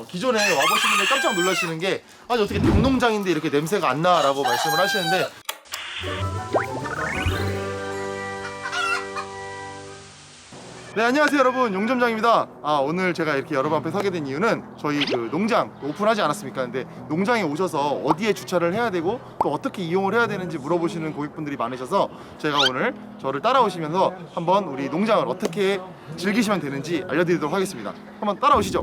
어, 기존에 와보신 분들 깜짝 놀라시는 게 아니 어떻게 닭농장인데 이렇게 냄새가 안 나라고 말씀을 하시는데. 네 안녕하세요 여러분. 용점장입니다. 아 오늘 제가 이렇게 여러분 앞에 서게 된 이유는 저희 그 농장 오픈하지 않았습니까? 근데 농장에 오셔서 어디에 주차를 해야 되고 또 어떻게 이용을 해야 되는지 물어보시는 고객분들이 많으셔서 제가 오늘 저를 따라오시면서 한번 우리 농장을 어떻게 즐기시면 되는지 알려드리도록 하겠습니다. 한번 따라오시죠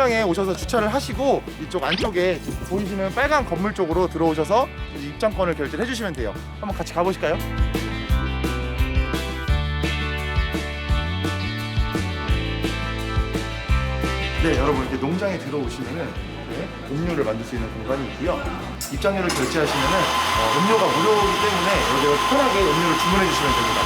농장에 오셔서 주차를 하시고 이쪽 안쪽에 보이시는 빨간 건물 쪽으로 들어오셔서 이제 입장권을 결제해 주시면 돼요. 한번 같이 가보실까요? 네, 여러분 이렇게 농장에 들어오시면은 이렇게 음료를 만들 수 있는 공간이 있고요. 입장료를 결제하시면은 어, 음료가 무료이기 때문에 여기서 편하게 음료를 주문해 주시면 됩니다.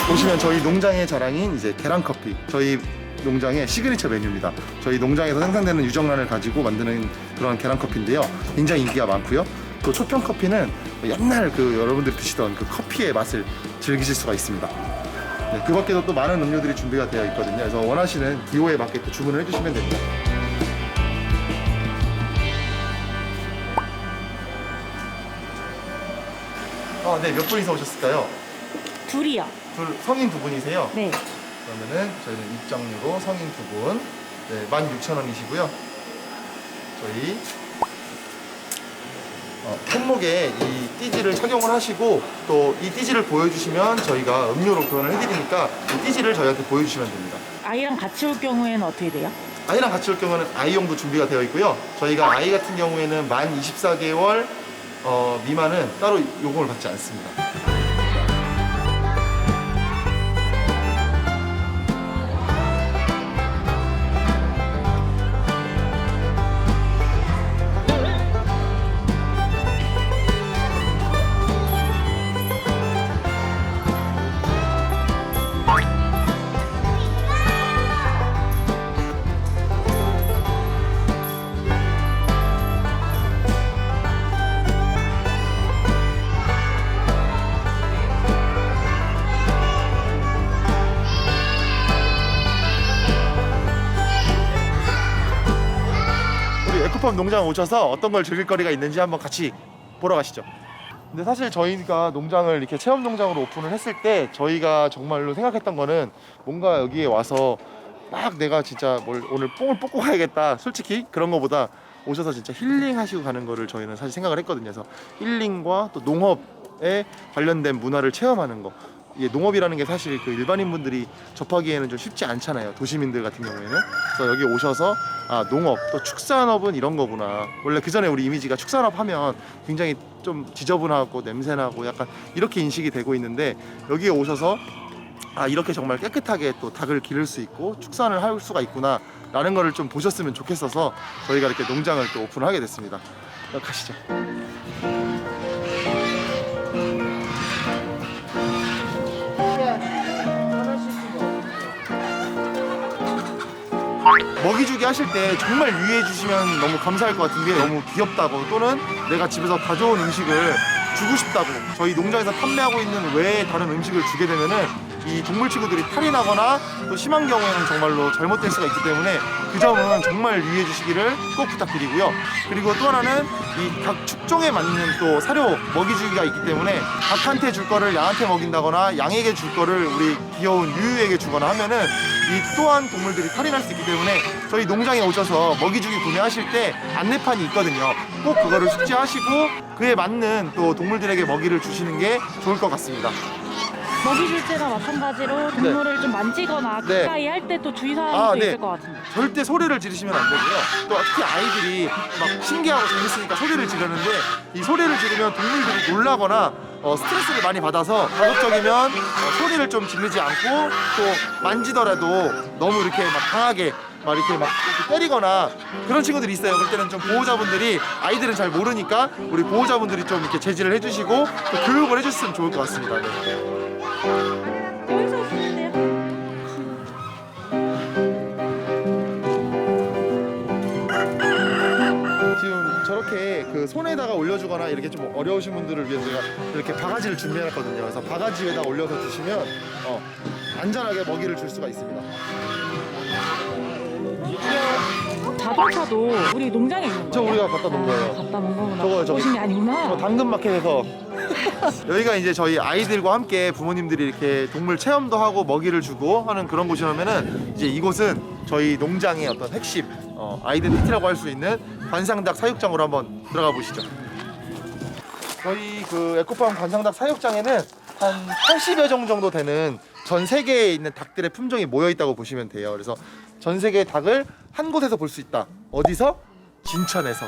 네. 보시면 저희 농장의 자랑인 이제 계란 커피 저희 농장의 시그니처 메뉴입니다. 저희 농장에서 생산되는 유정란을 가지고 만드는 그런 계란 커피인데요. 굉장히 인기가 많고요. 또 초평 커피는 옛날 그 여러분들이 드시던 그 커피의 맛을 즐기실 수가 있습니다. 네, 그 밖에도 또 많은 음료들이 준비가 되어 있거든요. 그래서 원하시는 기호에 맞게 또 주문을 해주시면 됩니다. 아, 네, 몇 분이서 오셨을까요? 둘이요. 둘, 성인 두 분이세요? 네. 그러면은 저희는 입장료로 성인 두 분, 네, 16,000원이시고요. 저희 어, 손목에 이 띠지를 착용을 하시고 또 이 띠지를 보여주시면 저희가 음료로 교환을 해드리니까 이 띠지를 저희한테 보여주시면 됩니다. 아이랑 같이 올 경우에는 어떻게 돼요? 아이랑 같이 올 경우는 아이용도 준비가 되어 있고요. 저희가 아이 같은 경우에는 만 24개월 어, 미만은 따로 요금을 받지 않습니다. 에코팜 농장 오셔서 어떤 걸 즐길 거리가 있는지 한번 같이 보러 가시죠. 근데 사실 저희가 농장을 이렇게 체험 농장으로 오픈을 했을 때 저희가 정말로 생각했던 거는 뭔가 여기에 와서 막 내가 진짜 뭘 오늘 뽕을 뽑고 가야겠다. 솔직히 그런 거보다 오셔서 진짜 힐링 하시고 가는 거를 저희는 사실 생각을 했거든요. 그래서 힐링과 또 농업에 관련된 문화를 체험하는 거. 이게 농업이라는 게 사실 그 일반인 분들이 접하기에는 좀 쉽지 않잖아요. 도시민들 같은 경우에는. 그래서 여기 오셔서 아 농업 또 축산업은 이런 거구나. 원래 그 전에 우리 이미지가 축산업 하면 굉장히 좀 지저분하고 냄새나고 약간 이렇게 인식이 되고 있는데 여기에 오셔서 아 이렇게 정말 깨끗하게 또 닭을 기를 수 있고 축산을 할 수가 있구나 라는 거를 좀 보셨으면 좋겠어서 저희가 이렇게 농장을 또 오픈하게 됐습니다. 어, 가시죠. 먹이주기 하실 때 정말 유의해 주시면 너무 감사할 것 같은 게 너무 귀엽다고. 또는 내가 집에서 가져온 음식을 주고 싶다고. 저희 농장에서 판매하고 있는 외에 다른 음식을 주게 되면은 이 동물 친구들이 탈이 나거나 또 심한 경우에는 정말로 잘못될 수가 있기 때문에 그 점은 정말 유의해 주시기를 꼭 부탁드리고요. 그리고 또 하나는 이 각 축종에 맞는 또 사료 먹이 주기가 있기 때문에 닭한테 줄 거를 양한테 먹인다거나 양에게 줄 거를 우리 귀여운 유유에게 주거나 하면은 이 또한 동물들이 탈이 날 수 있기 때문에 저희 농장에 오셔서 먹이 주기 구매하실 때 안내판이 있거든요. 꼭 그거를 숙지하시고 그에 맞는 또 동물들에게 먹이를 주시는 게 좋을 것 같습니다. 먹이 줄 때나 마찬가지로 동물을 좀 만지거나 네. 가까이 할 때 또 주의사항도 아, 네. 있을 것 같은데. 절대 소리를 지르시면 안 되고요. 또 특히 아이들이 막 신기하고 재밌으니까 소리를 지르는데 이 소리를 지르면 동물들이 놀라거나 어, 스트레스를 많이 받아서 가급적이면 어, 소리를 좀 지르지 않고 또 만지더라도 너무 이렇게 막 강하게 막 이렇게 막 이렇게 때리거나 그런 친구들이 있어요. 그럴 때는 좀 보호자분들이 아이들은 잘 모르니까 우리 보호자분들이 좀 이렇게 제지를 해주시고 또 교육을 해줬으면 좋을 것 같습니다. 네. 지금 저렇게 그 손에다가 올려주거나 이렇게 좀 어려우신 분들을 위해서 제가 이렇게 바가지를 준비해놨거든요. 그래서 바가지 위에다 올려서 주시면 어, 안전하게 먹이를 줄 수가 있습니다. 자동차도 우리 농장에 있는 거예요? 저 우리가 갖다 놓은 아, 거예요. 갖다 놓은 거구나. 저거요, 저거. 보신 게 아니구나. 저 당근마켓에서 여기가 이제 저희 아이들과 함께 부모님들이 이렇게 동물 체험도 하고 먹이를 주고 하는 그런 곳이라면은 이제 이곳은 저희 농장의 어떤 핵심 어, 아이덴티티라고 할 수 있는 관상닭 사육장으로 한번 들어가 보시죠. 저희 그 에코팜 관상닭 사육장에는 한 80여 종 정도 되는 전 세계에 있는 닭들의 품종이 모여 있다고 보시면 돼요. 그래서 전 세계의 닭을 한 곳에서 볼 수 있다. 어디서? 진천에서.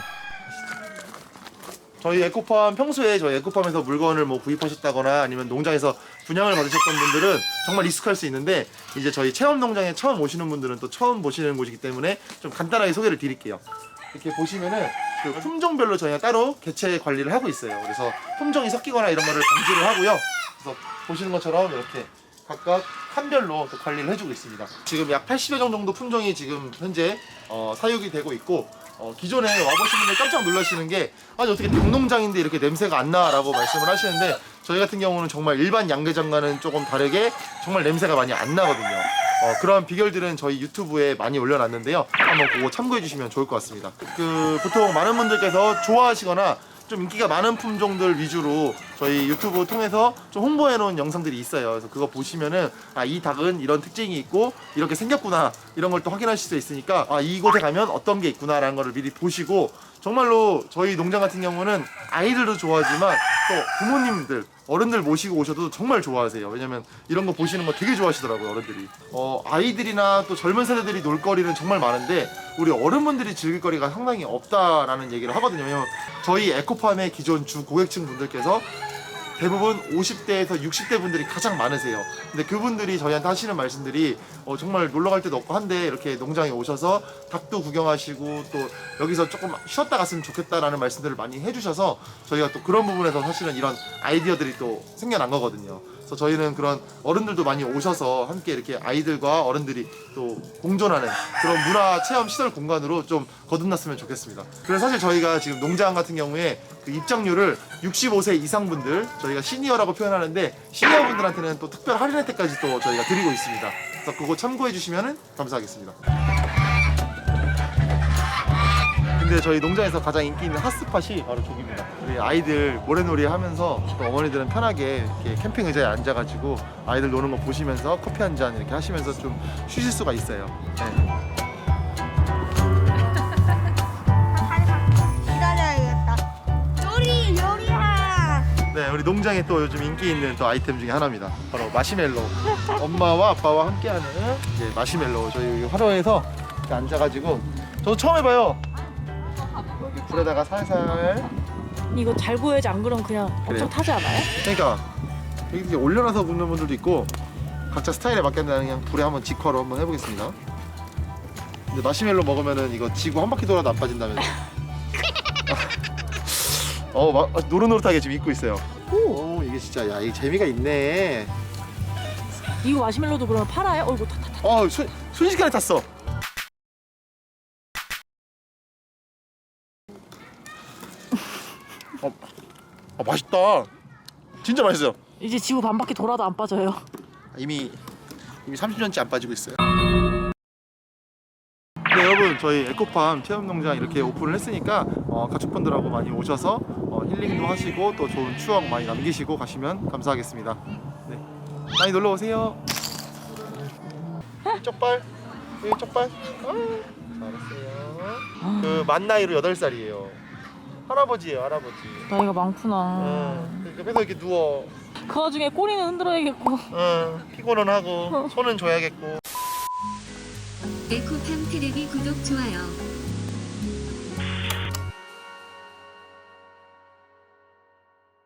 저희 에코팜 평소에 저희 에코팜에서 물건을 뭐 구입하셨다거나 아니면 농장에서 분양을 받으셨던 분들은 정말 익숙할 수 있는데 이제 저희 체험 농장에 처음 오시는 분들은 또 처음 보시는 곳이기 때문에 좀 간단하게 소개를 드릴게요. 이렇게 보시면은 그 품종별로 저희가 따로 개체 관리를 하고 있어요. 그래서 품종이 섞이거나 이런 거를 방지를 하고요. 그래서 보시는 것처럼 이렇게 각각 한별로 또 관리를 해주고 있습니다. 지금 약 80여 종 정도 품종이 지금 현재 어, 사육이 되고 있고 어, 기존에 와보신 분들 깜짝 놀라시는 게 아니 어떻게 닭농장인데 이렇게 냄새가 안 나라고 말씀을 하시는데 저희 같은 경우는 정말 일반 양계장과는 조금 다르게 정말 냄새가 많이 안 나거든요. 어, 그런 비결들은 저희 유튜브에 많이 올려놨는데요. 한번 그거 참고해 주시면 좋을 것 같습니다. 그 보통 많은 분들께서 좋아하시거나 좀 인기가 많은 품종들 위주로 저희 유튜브 통해서 좀 홍보해 놓은 영상들이 있어요. 그래서 그거 보시면은 아 이 닭은 이런 특징이 있고 이렇게 생겼구나 이런 걸 또 확인하실 수 있으니까 아 이곳에 가면 어떤 게 있구나라는 거를 미리 보시고 정말로 저희 농장 같은 경우는 아이들도 좋아하지만 또 부모님들 어른들 모시고 오셔도 정말 좋아하세요. 왜냐면 이런 거 보시는 거 되게 좋아하시더라고요, 어른들이. 어, 아이들이나 또 젊은 세대들이 놀 거리는 정말 많은데 우리 어른분들이 즐길 거리가 상당히 없다라는 얘기를 하거든요. 왜냐면 저희 에코팜의 기존 주 고객층 분들께서 대부분 50대에서 60대 분들이 가장 많으세요. 근데 그분들이 저희한테 하시는 말씀들이 어, 정말 놀러 갈 데도 없고 한데 이렇게 농장에 오셔서 닭도 구경하시고 또 여기서 조금 쉬었다 갔으면 좋겠다라는 말씀들을 많이 해주셔서 저희가 또 그런 부분에서 사실은 이런 아이디어들이 또 생겨난 거거든요. 그래서 저희는 그런 어른들도 많이 오셔서 함께 이렇게 아이들과 어른들이 또 공존하는 그런 문화 체험 시설 공간으로 좀 거듭났으면 좋겠습니다. 그래서 사실 저희가 지금 농장 같은 경우에 그 입장료를 65세 이상 분들 저희가 시니어라고 표현하는데 시니어 분들한테는 또 특별 할인 혜택까지 또 저희가 드리고 있습니다. 그래서 그거 참고해 주시면 감사하겠습니다. 근데 저희 농장에서 가장 인기 있는 핫스팟이 바로 저기입니다. 우리 아이들 모래놀이 하면서 또 어머니들은 편하게 이렇게 캠핑 의자에 앉아가지고 아이들 노는 거 보시면서 커피 한 잔 이렇게 하시면서 좀 쉬실 수가 있어요. 네. 기다려야겠다. 요리 요리야. 네, 우리 농장에 또 요즘 인기 있는 또 아이템 중에 하나입니다. 바로 마시멜로. 엄마와 아빠와 함께하는 이제 마시멜로. 저희 여기 화로에서 이렇게 앉아가지고 저도 처음 해봐요. 여기 불에다가 살살. 이거 잘 구워야지 안 그러면 그냥 그래요? 엄청 타지 않아요? 그러니까 이렇게 올려놔서 굽는 분들도 있고 각자 스타일에 맞게 그냥 불에 한번 직화로 한번 해보겠습니다. 근데 마시멜로 먹으면은 이거 지구 한 바퀴 돌아도 안 빠진다면서. 어, 마, 아, 노릇노릇하게 지금 입고 있어요. 오, 이게 진짜 야, 이 재미가 있네. 이거 마시멜로도 그러면 팔아요? 어이구 타, 타, 타. 어, 순, 순식간에 탔어. 어, 맛있다. 진짜 맛있어요. 이제 지구 반 바퀴 돌아도 안 빠져요. 이미 이미 30년째 안 빠지고 있어요. 네 여러분 저희 에코팜 체험농장 이렇게 오픈을 했으니까 어, 가족분들하고 많이 오셔서 어, 힐링도 하시고 또 좋은 추억 많이 남기시고 가시면 감사하겠습니다. 네 많이 놀러 오세요. 이쪽 발 이쪽 발. 아, 잘했어요. 그 만 나이로 8 살이에요. 할아버지예요 할아버지. 나이가 많구나. 응. 옆에서 이렇게 누워. 그 와중에 꼬리는 흔들어야겠고. 응. 피곤은 하고 손은 줘야겠고. 에코팜 테레비 구독 좋아요